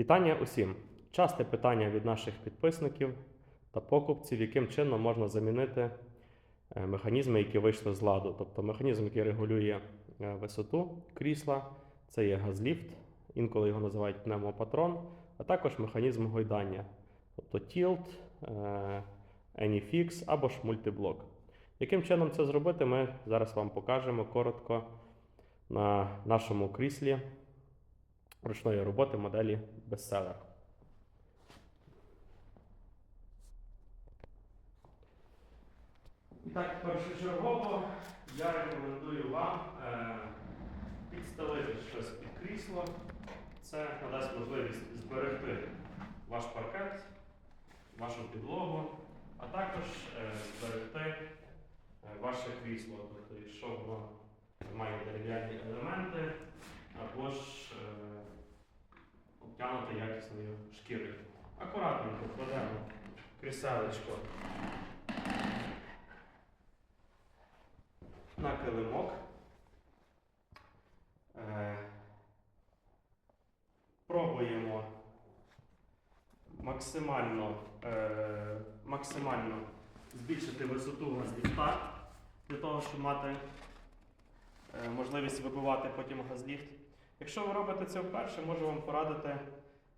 Вітання усім! Часте питання від наших підписників та покупців, яким чином можна замінити е, механізми, які вийшли з ладу. Тобто механізм, який регулює е, висоту крісла, це є газліфт, інколи його називають пневмопатрон, а також механізм гойдання, тобто тілт, е, Anyfix або ж мультиблок. Яким чином це зробити, ми зараз вам покажемо коротко на нашому кріслі ручної роботи моделі Bestseller. І так, першочергово я рекомендую вам е, підставити щось під крісло. Це надасть можливість зберегти ваш паркет, вашу підлогу, а також е, зберегти е, ваше крісло. Тобто, якщо воно має дерев'яні елементи, або ж е, обтягнути якісною шкірою. Акуратненько кладемо кріселечко на килимок. Е, пробуємо максимально, е, максимально збільшити висоту газліфта для того, щоб мати е, можливість вибивати потім газліфт. Якщо ви робите це вперше, можу вам порадити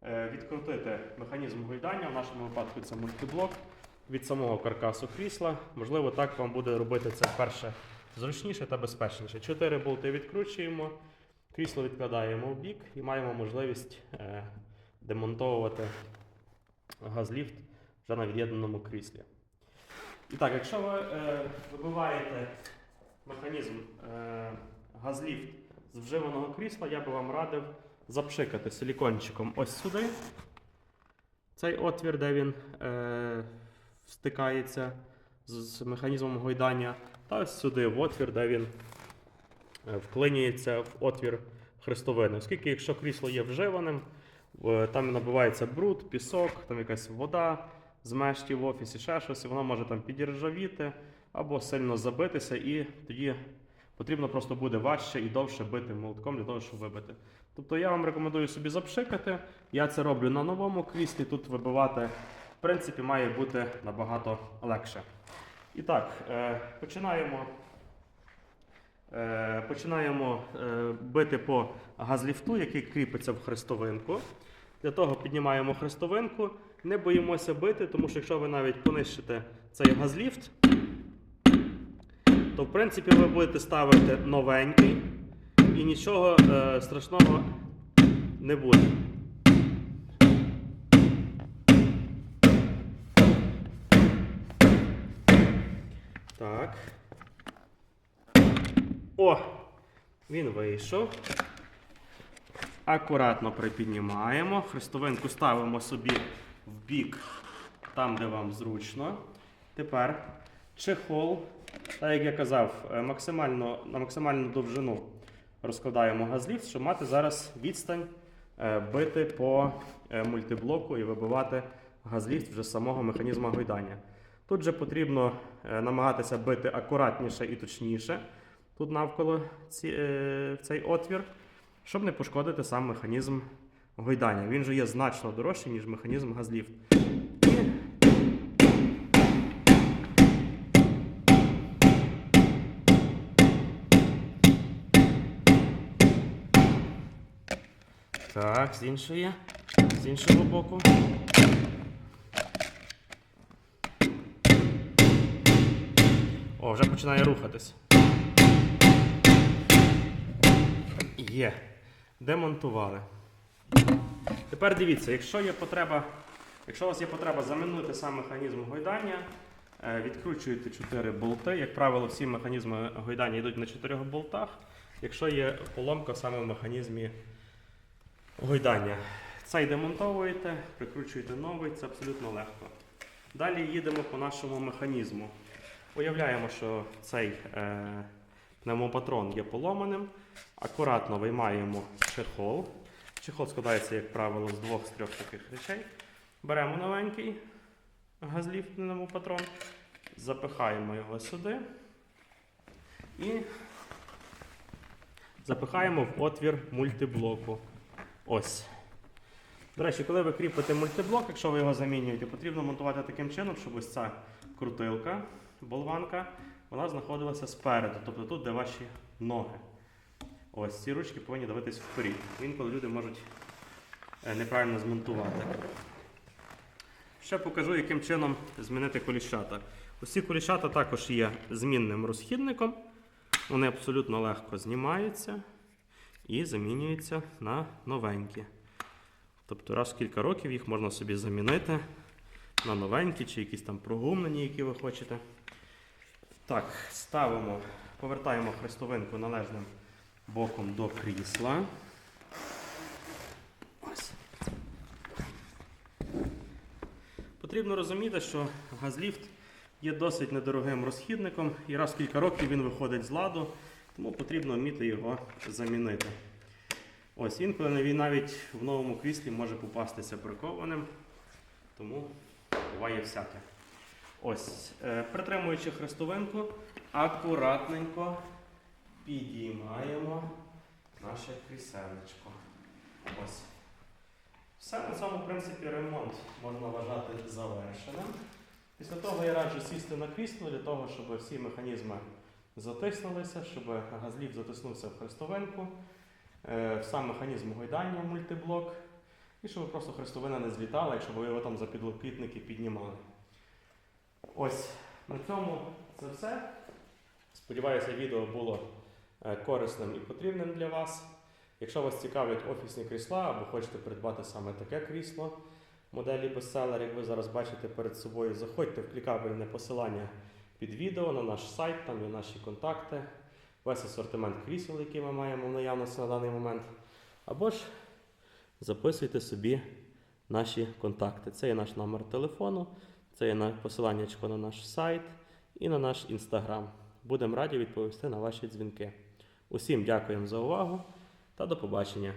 е, відкрутити механізм гойдання. В нашому випадку це мультиблок від самого каркасу крісла. Можливо, так вам буде робити це вперше зручніше та безпечніше. Чотири болти відкручуємо, крісло відкладаємо в бік і маємо можливість е, демонтовувати газліфт вже на від'єднаному кріслі. І так, якщо ви е, вибиваєте механізм газліфт з вживаного крісла, я би вам радив запшикати силікончиком ось сюди. Цей отвір, де він е, стикається з, механізмом гойдання, та ось сюди в отвір, де він е, вклинюється в отвір хрестовини. Оскільки, якщо крісло є вживаним, там набивається бруд, пісок, там якась вода з мешті в офісі, ще щось, і воно може там підіржавіти або сильно забитися, і тоді потрібно просто буде важче і довше бити молотком для того, щоб вибити. Тобто я вам рекомендую собі запшикати. Я це роблю на новому кріслі. Тут вибивати, в принципі, має бути набагато легше. І так, е, починаємо. Е, починаємо е, бити по газліфту, який кріпиться в хрестовинку. Для того піднімаємо хрестовинку. Не боїмося бити, тому що якщо ви навіть понищите цей газліфт, то в принципі ви будете ставити новенький і нічого е, страшного не буде. Так. О! Він вийшов. Акуратно припіднімаємо. Хрестовинку ставимо собі в бік, там, де вам зручно. Тепер чехол, так як я казав, е, максимально, на максимальну довжину розкладаємо газліфт, щоб мати зараз відстань е, бити по е, мультиблоку і вибивати газліфт вже з самого механізму гойдання. Тут же потрібно намагатися бити акуратніше і точніше тут навколо ці, цей отвір, щоб не пошкодити сам механізм гойдання. Він же є значно дорожчий, ніж механізм газліфт. Так, з іншої, з іншого боку. О, вже починає рухатись. Є. Демонтували. Тепер дивіться, якщо є потреба, якщо у вас є потреба замінити сам механізм гойдання, е, відкручуєте 4 болти. Як правило, всі механізми гойдання йдуть на 4 болтах. Якщо є поломка саме в механізмі гойдання, цей демонтовуєте, прикручуєте новий, це абсолютно легко. Далі їдемо по нашому механізму. Уявляємо, що цей е, пневмопатрон є поломаним. Акуратно виймаємо чехол. Чехол складається, як правило, з двох з трьох таких речей. Беремо новенький газліфт пневмопатрон, запихаємо його сюди і запихаємо в отвір мультиблоку. Ось. До речі, коли ви кріпите мультиблок, якщо ви його замінюєте, потрібно монтувати таким чином, щоб ось ця крутилка, болванка, вона знаходилася спереду, тобто тут, де ваші ноги. Ось ці ручки повинні дивитись вперед. Інколи люди можуть е, неправильно змонтувати. Ще покажу, яким чином змінити коліщата. Усі коліщата також є змінним розхідником. Вони абсолютно легко знімаються і замінюються на новенькі. Тобто раз в кілька років їх можна собі замінити на новенькі чи якісь там прогумлені, які ви хочете. Так, ставимо, повертаємо хрестовинку належним боком до крісла. Ось. Потрібно розуміти, що газліфт є досить недорогим розхідником, і раз в кілька років він виходить з ладу, тому потрібно вміти його замінити. Ось інколи він навіть в новому кріслі може попастися прикованим, тому буває всяке. Ось, е, притримуючи хрестовинку, акуратненько підіймаємо наше кріселечко. Ось. Все на цьому, в принципі, ремонт можна вважати завершеним. Після того я раджу сісти на крісло для того, щоб всі механізми затиснулися, щоб газлів затиснувся в хрестовинку, е, сам механізм гойдання мультиблок, і щоб просто хрестовина не злітала, якщо ви його там за підлокітники піднімали. Ось на цьому це все. Сподіваюся, відео було е, корисним і потрібним для вас. Якщо вас цікавлять офісні крісла або хочете придбати саме таке крісло моделі бестселер, як ви зараз бачите перед собою, заходьте в клікабельне посилання під відео на наш сайт, там є наші контакти, весь асортимент крісел, який ми маємо в наявності на даний момент. Або ж записуйте собі наші контакти. Це є наш номер телефону, це є посилання на наш сайт і на наш інстаграм. Будемо раді відповісти на ваші дзвінки. Усім дякуємо за увагу та до побачення.